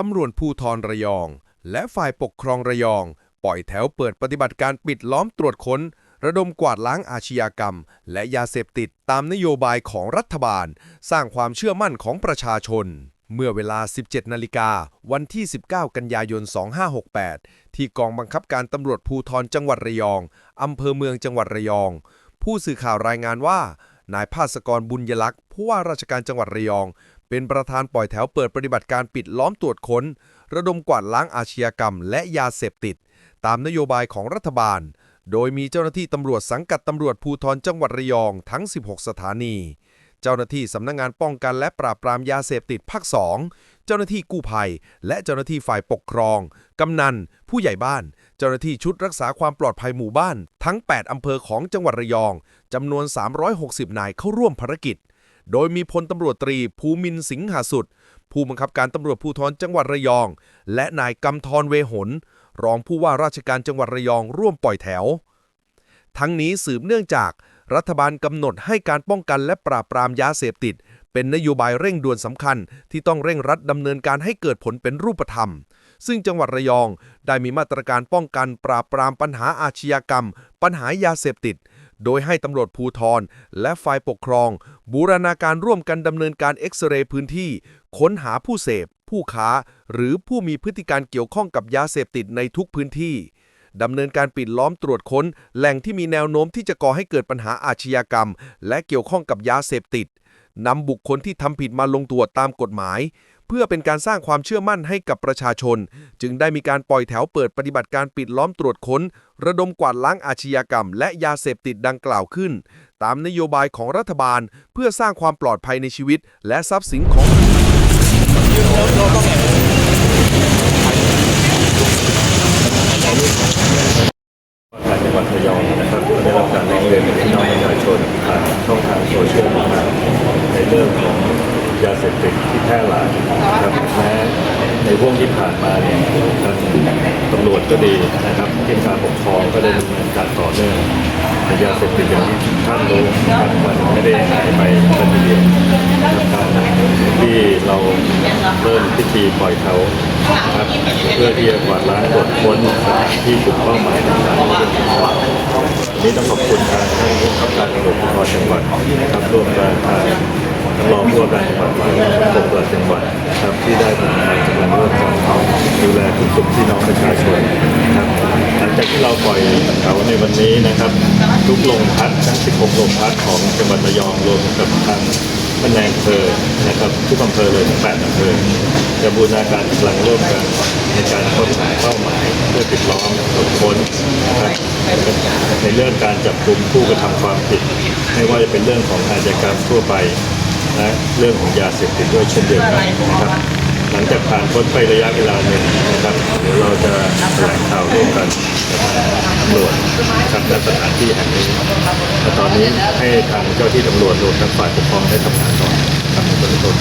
ตำรวจภูธรระยอง และฝ่ายปกครองระยอง ปล่อยแถวเปิดปฏิบัติการปิดล้อมตรวจค้น ระดมกวาดล้างอาชญากรรม และยาเสพติดตามนโยบายของรัฐบาล สร้างความเชื่อมั่นของประชาชน เมื่อเวลา 17 นาฬิกา วันที่ 19 กันยายน 2568 ที่กองบังคับการตำรวจภูธรจังหวัดระยองอำเภอเมืองจังหวัดระยอง ผู้สื่อข่าวรายงานว่านายภาสกรบุญยลักษณ์ผู้ว่าราชการจังหวัดระยอง เป็นประธานปล่อยแถวเปิดปฏิบัติการปิดล้อมตรวจค้น ระดมกวาดล้างอาชญากรรม และยาเสพติด ตามนโยบายของรัฐบาล โดยมีเจ้าหน้าที่ตำรวจสังกัดตำรวจภูธรจังหวัดระยองทั้ง 16 สถานี เจ้าหน้าที่สำนักงงานป้องกันและปราบปรามยาเสพติดภาค2เจ้าหน้าที่กู้ภัย และเจ้าหน้าที่ฝ่ายปกครอง กำนัน ผู้ใหญ่บ้าน เจ้าหน้าที่ชุดรักษาความปลอดภัยหมู่บ้าน ทั้ง 8 อำเภอของจังหวัดระยองจำนวน 360 นายเข้าร่วมภารกิจ โดยมีพลตำรวจตรีภูมินสิงหาสุด ผู้บังคับการตำรวจภูธรจังหวัดระยอง และนายกำธรเวหน รองผู้ว่าราชการจังหวัดระยองร่วมปล่อยแถว ทั้งนี้สืบเนื่องจากรัฐบาลกำหนดให้การป้องกันและปราบปรามยาเสพติด เป็นนโยบายเร่งด่วนสำคัญ ที่ต้องเร่งรัดดำเนินการให้เกิดผลเป็นรูปธรรม ซึ่งจังหวัดระยองได้มีมาตรการป้องกันปราบปรามปัญหาอาชญากรรม ปัญหายาเสพติด โดยให้ตำรวจภูธรและฝ่ายปกครอง บูรณาการร่วมกันดำเนินการเอ็กซเรย์พื้นที่ ค้นหาผู้เสพ ผู้ค้า หรือผู้มีพฤติการเกี่ยวข้องกับยาเสพติดในทุกพื้นที่ดำเนินการปิดล้อมตรวจค้น แหล่งที่มีแนวโน้มที่จะก่อให้เกิดปัญหาอาชญากรรม และเกี่ยวข้องกับยาเสพติดนำบุคคลที่ทำผิดมาลงตรวตามกฎหมาย พื่อเป็นการสร้างความเชื่อมั่นให้กับประชาชน จึงได้มีการปล่อยแถวเปิดปฏิบัติการปิดล้อมตรวจค้น ระดมกวาดล้างอาชญากรรม และยาเสพติดดังกล่าวขึ้น ตามนโยบายของรัฐบาล เพื่อสร้างความปลอดภัยในชีวิต และทรัพย์สินของการจังหวัดระยองนะครับได้รับการร้องเรียนจากพี่น้องประชาชนผ่านช่องทางโซเชียลต่างๆในเรื่องของ ยาเสพติดที่แพร่หลายนะครับแม้ในช่วงที่ผ่านมาเนี่ยทางตำรวจก็ดีนะครับที่การปกครองก็ได้ดำเนินการต่อเนื่องยาเสพติดอย่างที่ท่านรู้นะครับมันไม่ได้หายไปเป็นเดียวนะครับที่เราเริ่มพิธีปล่อยเขาครับเพื่อที่จะกวาดล้างตรวจค้นสถานที่กลุ่มเป้าหมายต่างๆนนี้ต้องขอบคุณทางท่านผู้กำกับการตำรวจภูธรจังหวัดนะครับร่วมกับทาง ท่านรองผู้ว่าการจังหวัดฝ่ายสังคมตำรวจจังหวัดนะครับที่ได้ทำงานกำลังร่วมกันดูแลทุกสุขพี่น้องประชาชนนะครับหลังจากที่เราปล่อยเขาในวันนี้นะครับ ทุกโรงพักทั้ง 16 โรงพักของจังหวัดระยองรวมกับทางแผนงอำเภอนะครับทุกอำเภอเลยทั้ง8อำเภอจะบูรณาการกำลังร่วมกันในการค้นหาเป้าหมายเพื่อปิดล้อมตรวจค้นนะครับในเรื่องการจับกลุ่มผู้กระทำความผิด ไม่ว่าจะเป็นเรื่องของอาชญากรรมทั่วไป และเรื่องของยาเสพติดด้วยเช่นเดียวกันนะครับหลังจากผ่านพ้นไประยะเวลาหนึ่งนะครับเดี๋ยวเราจะแถลงข่าวร่วมกันกับตำรวจนะครับณสถานที่แห่งนี้แต่ตอนนี้ให้ทางเจ้าที่ตำรวจรวมทั้งฝ่ายปกครองได้ทำงานก่อนครับในเบื้องต้น